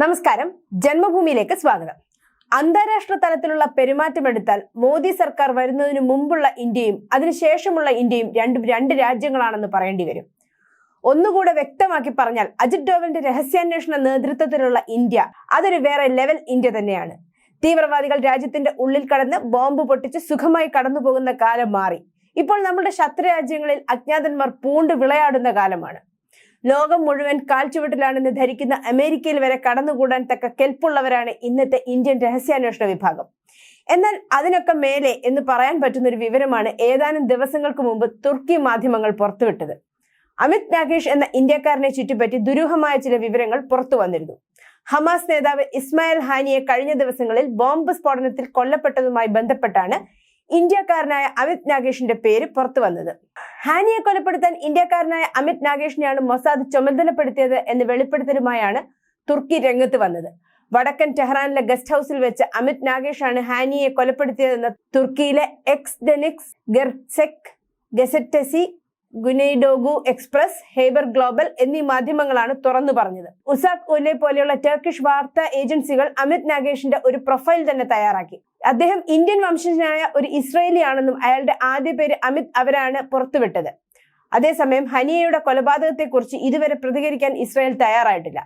നമസ്കാരം. ജന്മഭൂമിയിലേക്ക് സ്വാഗതം. അന്താരാഷ്ട്ര തലത്തിലുള്ള പെരുമാറ്റമെടുത്താൽ മോദി സർക്കാർ വരുന്നതിന് മുമ്പുള്ള ഇന്ത്യയും അതിനുശേഷമുള്ള ഇന്ത്യയും രണ്ടും രണ്ട് രാജ്യങ്ങളാണെന്ന് പറയേണ്ടി വരും. ഒന്നുകൂടെ വ്യക്തമാക്കി പറഞ്ഞാൽ അജിത് ഡോവലിന്റെ രഹസ്യാന്വേഷണ നേതൃത്വത്തിലുള്ള ഇന്ത്യ അതൊരു വേറെ ലെവൽ ഇന്ത്യ തന്നെയാണ്. തീവ്രവാദികൾ രാജ്യത്തിന്റെ ഉള്ളിൽ കടന്ന് ബോംബ് പൊട്ടിച്ച് സുഖമായി കടന്നു പോകുന്ന കാലം മാറി. ഇപ്പോൾ നമ്മുടെ ശത്രുരാജ്യങ്ങളിൽ അജ്ഞാതന്മാർ പൂണ്ട് വിളയാടുന്ന കാലമാണ്. ലോകം മുഴുവൻ കാൽച്ചുവട്ടിലാണെന്ന് ധരിക്കുന്ന അമേരിക്കയിൽ വരെ കടന്നുകൂടാൻ തക്ക കെൽപ്പുള്ളവരാണ് ഇന്നത്തെ ഇന്ത്യൻ രഹസ്യാന്വേഷണ വിഭാഗം. എന്നാൽ അതിനൊക്കെ മേലെ എന്ന് പറയാൻ പറ്റുന്ന ഒരു വിവരമാണ് ഏതാനും ദിവസങ്ങൾക്ക് മുമ്പ് തുർക്കി മാധ്യമങ്ങൾ പുറത്തുവിട്ടത്. അമിത് നാഗേഷ് എന്ന ഇന്ത്യക്കാരനെ ചുറ്റിപ്പറ്റി ദുരൂഹമായ ചില വിവരങ്ങൾ പുറത്തു വന്നിരുന്നു. ഹമാസ് നേതാവ് ഇസ്മായിൽ ഹാനിയെ കഴിഞ്ഞ ദിവസങ്ങളിൽ ബോംബ് സ്ഫോടനത്തിൽ കൊല്ലപ്പെട്ടതുമായി ബന്ധപ്പെട്ടാണ് ഇന്ത്യക്കാരനായ അമിത് നാഗേഷിന്റെ പേര് പുറത്തു വന്നത്. ഹാനിയെ കൊലപ്പെടുത്താൻ ഇന്ത്യക്കാരനായ അമിത് നാഗേഷിനെയാണ് മൊസാദ് ചുമതലപ്പെടുത്തിയത് എന്ന് വെളിപ്പെടുത്തലുമായാണ് തുർക്കി രംഗത്ത് വന്നത്. വടക്കൻ ടെഹ്റാനിലെ ഗസ്റ്റ് ഹൌസിൽ വെച്ച് അമിത് നാഗേഷാണ് ഹാനിയെ കൊലപ്പെടുത്തിയതെന്ന് തുർക്കിയിലെ എക്സ് ഡെനിക്സ് Gercek Gazetesi Guneydogu Ekspres Haber Global എന്നീ മാധ്യമങ്ങളാണ് തുറന്നു പറഞ്ഞത്. ഉസാക് ഉലെ പോലെയുള്ള ടർക്കിഷ് വാർത്താ ഏജൻസികൾ അമിത് നാഗേഷിന്റെ ഒരു പ്രൊഫൈൽ തന്നെ തയ്യാറാക്കി. അദ്ദേഹം ഇന്ത്യൻ വംശജനായ ഒരു ഇസ്രയേലി ആണെന്നും അയാളുടെ ആദ്യ പേര് അമിത് അവരാണ് പുറത്തുവിട്ടത്. അതേസമയം ഹനിയയുടെ കൊലപാതകത്തെക്കുറിച്ച് ഇതുവരെ പ്രതികരിക്കാൻ ഇസ്രായേൽ തയ്യാറായിട്ടില്ല.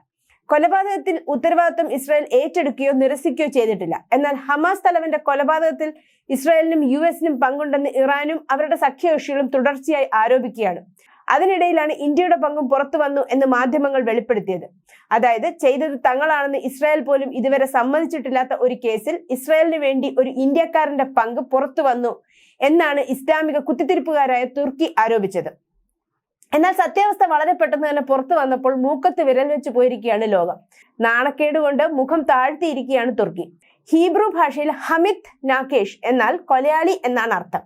കൊലപാതകത്തിൽ ഉത്തരവാദിത്വം ഇസ്രായേൽ ഏറ്റെടുക്കുകയോ നിരസിക്കുകയോ ചെയ്തിട്ടില്ല. എന്നാൽ ഹമാസ് തലവന്റെ കൊലപാതകത്തിൽ ഇസ്രായേലിനും യു എസിനും പങ്കുണ്ടെന്ന് ഇറാനും അവരുടെ സഖ്യകക്ഷികളും തുടർച്ചയായി ആരോപിക്കുകയാണ്. അതിനിടയിലാണ് ഇന്ത്യയുടെ പങ്കും പുറത്തു വന്നു എന്ന് മാധ്യമങ്ങൾ വെളിപ്പെടുത്തിയത്. അതായത് ചെയ്തത് തങ്ങളാണെന്ന് ഇസ്രായേൽ പോലും ഇതുവരെ സമ്മതിച്ചിട്ടില്ലാത്ത ഒരു കേസിൽ ഇസ്രായേലിന് വേണ്ടി ഒരു ഇന്ത്യക്കാരന്റെ പങ്ക് പുറത്തു വന്നു എന്നാണ് ഇസ്ലാമിക കുത്തിത്തിരിപ്പുകാരായ തുർക്കി ആരോപിച്ചത്. എന്നാൽ സത്യാവസ്ഥ വളരെ പെട്ടെന്ന് തന്നെ പുറത്തു വന്നപ്പോൾ മൂക്കത്ത് വിരൽ വെച്ച് പോയിരിക്കുകയാണ് ലോകം. നാണക്കേട് കൊണ്ട് മുഖം താഴ്ത്തിയിരിക്കുകയാണ് തുർക്കി. ഹീബ്രു ഭാഷയിൽ ഹമിത് നാകേഷ് എന്നാൽ കൊലയാളി എന്നാണ് അർത്ഥം.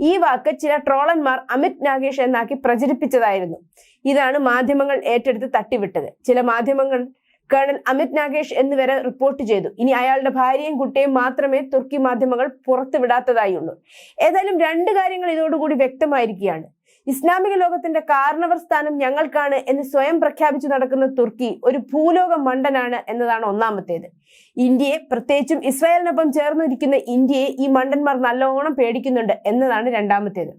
ഈ വാക്ക് ചില ട്രോളന്മാർ അമിത് നാഗേഷ് എന്നാക്കി പ്രചരിപ്പിച്ചതായിരുന്നു. ഇതാണ് മാധ്യമങ്ങൾ ഏറ്റെടുത്ത് തട്ടിവിട്ടത്. ചില മാധ്യമങ്ങൾ കേണൽ അമിത് നാഗേഷ് എന്നിവരെ റിപ്പോർട്ട് ചെയ്തു. ഇനി അയാളുടെ ഭാര്യയും കുട്ടിയും മാത്രമേ തുർക്കി മാധ്യമങ്ങൾ പുറത്തുവിടാത്തതായുള്ളൂ. ഏതായാലും രണ്ട് കാര്യങ്ങൾ ഇതോടുകൂടി വ്യക്തമായിരിക്കുകയാണ്. ഇസ്ലാമിക ലോകത്തിന്റെ കാരണവർ സ്ഥാനം ഞങ്ങൾക്കാണ് എന്ന് സ്വയം പ്രഖ്യാപിച്ചു നടക്കുന്ന തുർക്കി ഒരു ഭൂലോക മണ്ടനാണ് എന്നതാണ് ഒന്നാമത്തേത്. ഇന്ത്യയെ പ്രത്യേകിച്ചും ഇസ്രായേലിനൊപ്പം ചേർന്നിരിക്കുന്ന ഇന്ത്യയെ ഈ മണ്ടന്മാർ നല്ലോണം പേടിക്കുന്നുണ്ട് എന്നതാണ് രണ്ടാമത്തേത്.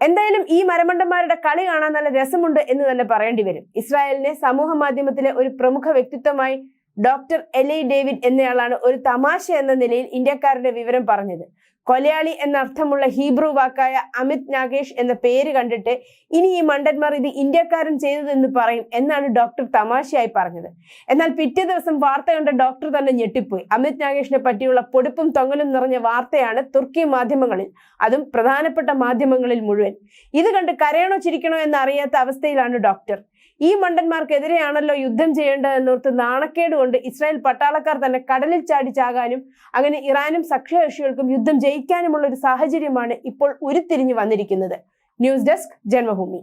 എന്തായാലും ഈ മരമണ്ടന്മാരുടെ കളി കാണാൻ നല്ല രസമുണ്ട് എന്ന് തന്നെ പറയേണ്ടി വരും. ഇസ്രായേലിനെ സമൂഹ മാധ്യമത്തിലെ ഒരു പ്രമുഖ വ്യക്തിത്വമായി ഡോക്ടർ എലൈ ഡേവിഡ് എന്നയാളാണ് ഒരു തമാശ എന്ന നിലയിൽ ഇന്ത്യക്കാരുടെ വിവരം പറഞ്ഞത്. കൊലയാളി എന്നർത്ഥമുള്ള ഹീബ്രു വാക്കായ അമിത് നാഗേഷ് എന്ന പേര് കണ്ടിട്ട് ഇനി ഈ മണ്ടന്മാർ ഇത് ഇന്ത്യക്കാരൻ ചെയ്തതെന്ന് പറയും എന്നാണ് ഡോക്ടർ തമാശയായി പറഞ്ഞത്. എന്നാൽ പിറ്റേ ദിവസം വാർത്ത കണ്ട ഡോക്ടർ തന്നെ ഞെട്ടിപ്പോയി. അമിത് നാഗേഷിനെ പറ്റിയുള്ള പൊടുപ്പും തൊങ്ങലും നിറഞ്ഞ വാർത്തയാണ് തുർക്കി മാധ്യമങ്ങളിൽ അതും പ്രധാനപ്പെട്ട മാധ്യമങ്ങളിൽ മുഴുവൻ. ഇത് കണ്ട് കരയണോ ചിരിക്കണോ എന്ന് അറിയാത്ത അവസ്ഥയിലാണ് ഡോക്ടർ. ഈ മണ്ടന്മാർക്കെതിരെയാണല്ലോ യുദ്ധം ചെയ്യേണ്ടതെന്നോർത്ത് നാണക്കേട് കൊണ്ട് ഇസ്രായേൽ പട്ടാളക്കാർ തന്നെ കടലിൽ ചാടി ചാകാനും അങ്ങനെ ഇറാനും സഖ്യകക്ഷികൾക്കും യുദ്ധം ജയിക്കാനുമുള്ള ഒരു സാഹചര്യമാണ് ഇപ്പോൾ ഉരുത്തിരിഞ്ഞു വന്നിരിക്കുന്നത്. News desk Janmabhumi.